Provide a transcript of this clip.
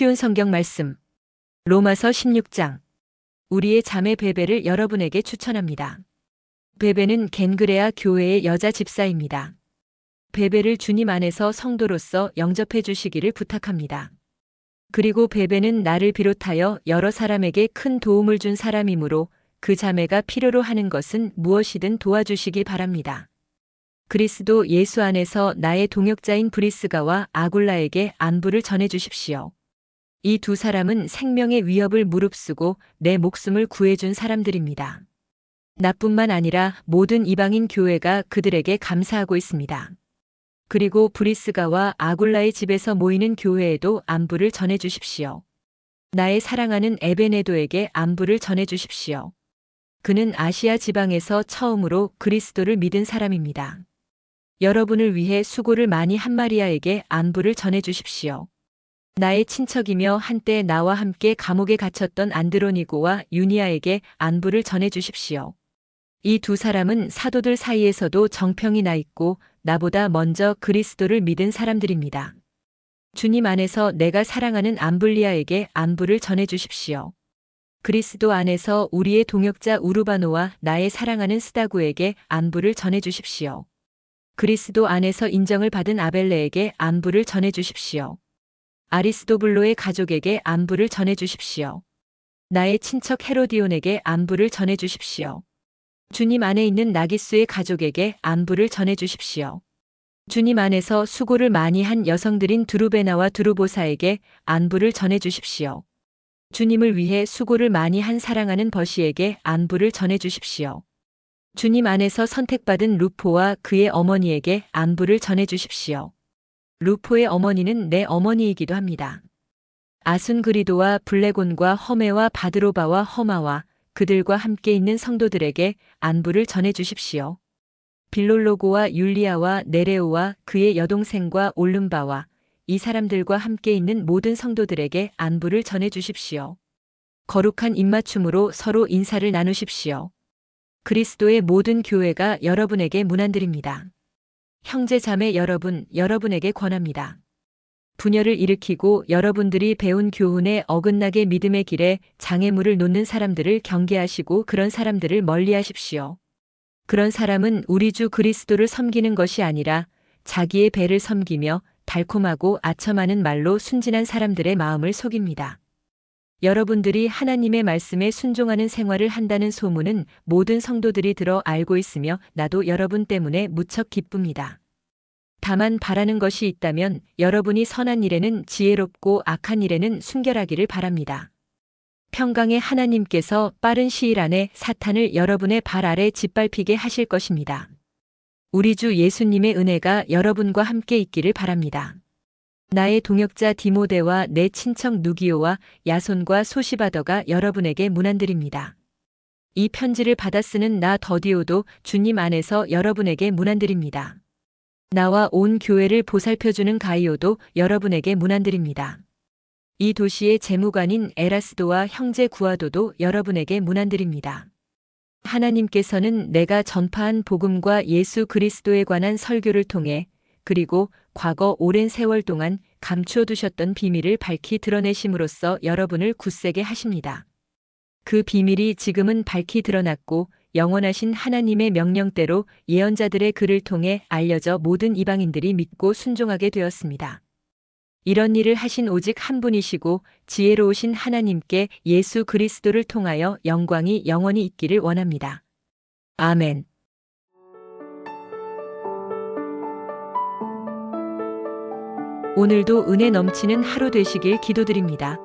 쉬운 성경 말씀. 로마서 16장. 우리의 자매 베베를 여러분에게 추천합니다. 베베는 겐그레아 교회의 여자 집사입니다. 베베를 주님 안에서 성도로서 영접해 주시기를 부탁합니다. 그리고 베베는 나를 비롯하여 여러 사람에게 큰 도움을 준 사람이므로 그 자매가 필요로 하는 것은 무엇이든 도와주시기 바랍니다. 그리스도 예수 안에서 나의 동역자인 브리스가와 아굴라에게 안부를 전해 주십시오. 이 두 사람은 생명의 위협을 무릅쓰고 내 목숨을 구해준 사람들입니다. 나뿐만 아니라 모든 이방인 교회가 그들에게 감사하고 있습니다. 그리고 브리스가와 아굴라의 집에서 모이는 교회에도 안부를 전해 주십시오. 나의 사랑하는 에베네도에게 안부를 전해 주십시오. 그는 아시아 지방에서 처음으로 그리스도를 믿은 사람입니다. 여러분을 위해 수고를 많이 한 마리아에게 안부를 전해 주십시오. 나의 친척이며 한때 나와 함께 감옥에 갇혔던 안드로니고와 유니아에게 안부를 전해 주십시오. 이 두 사람은 사도들 사이에서도 정평이 나 있고 나보다 먼저 그리스도를 믿은 사람들입니다. 주님 안에서 내가 사랑하는 암블리아에게 안부를 전해 주십시오. 그리스도 안에서 우리의 동역자 우르바노와 나의 사랑하는 스다구에게 안부를 전해 주십시오. 그리스도 안에서 인정을 받은 아벨레에게 안부를 전해 주십시오. 아리스도블로의 가족에게 안부를 전해 주십시오. 나의 친척 헤로디온에게 안부를 전해 주십시오. 주님 안에 있는 나기수의 가족에게 안부를 전해 주십시오. 주님 안에서 수고를 많이 한 여성들인 두루베나와 두루보사에게 안부를 전해 주십시오. 주님을 위해 수고를 많이 한 사랑하는 버시에게 안부를 전해 주십시오. 주님 안에서 선택받은 루포와 그의 어머니에게 안부를 전해 주십시오. 루포의 어머니는 내 어머니이기도 합니다. 아순그리도와 블레곤과 허메와 바드로바와 허마와 그들과 함께 있는 성도들에게 안부를 전해 주십시오. 빌롤로고와 율리아와 네레오와 그의 여동생과 올름바와 이 사람들과 함께 있는 모든 성도들에게 안부를 전해 주십시오. 거룩한 입맞춤으로 서로 인사를 나누십시오. 그리스도의 모든 교회가 여러분에게 문안드립니다. 형제 자매 여러분, 여러분에게 권합니다. 분열을 일으키고 여러분들이 배운 교훈에 어긋나게 믿음의 길에 장애물을 놓는 사람들을 경계하시고 그런 사람들을 멀리 하십시오. 그런 사람은 우리 주 그리스도를 섬기는 것이 아니라 자기의 배를 섬기며 달콤하고 아첨하는 말로 순진한 사람들의 마음을 속입니다. 여러분들이 하나님의 말씀에 순종하는 생활을 한다는 소문은 모든 성도들이 들어 알고 있으며 나도 여러분 때문에 무척 기쁩니다. 다만 바라는 것이 있다면 여러분이 선한 일에는 지혜롭고 악한 일에는 순결하기를 바랍니다. 평강의 하나님께서 빠른 시일 안에 사탄을 여러분의 발 아래 짓밟히게 하실 것입니다. 우리 주 예수님의 은혜가 여러분과 함께 있기를 바랍니다. 나의 동역자 디모데와 내 친척 누기오와 야손과 소시바더가 여러분에게 문안드립니다. 이 편지를 받아 쓰는 나 더디오도 주님 안에서 여러분에게 문안드립니다. 나와 온 교회를 보살펴주는 가이오도 여러분에게 문안드립니다. 이 도시의 재무관인 에라스도와 형제 구아도도 여러분에게 문안드립니다. 하나님께서는 내가 전파한 복음과 예수 그리스도에 관한 설교를 통해 그리고 과거 오랜 세월 동안 감추어 두셨던 비밀을 밝히 드러내심으로써 여러분을 굳세게 하십니다. 그 비밀이 지금은 밝히 드러났고 영원하신 하나님의 명령대로 예언자들의 글을 통해 알려져 모든 이방인들이 믿고 순종하게 되었습니다. 이런 일을 하신 오직 한 분이시고 지혜로우신 하나님께 예수 그리스도를 통하여 영광이 영원히 있기를 원합니다. 아멘. 오늘도 은혜 넘치는 하루 되시길 기도드립니다.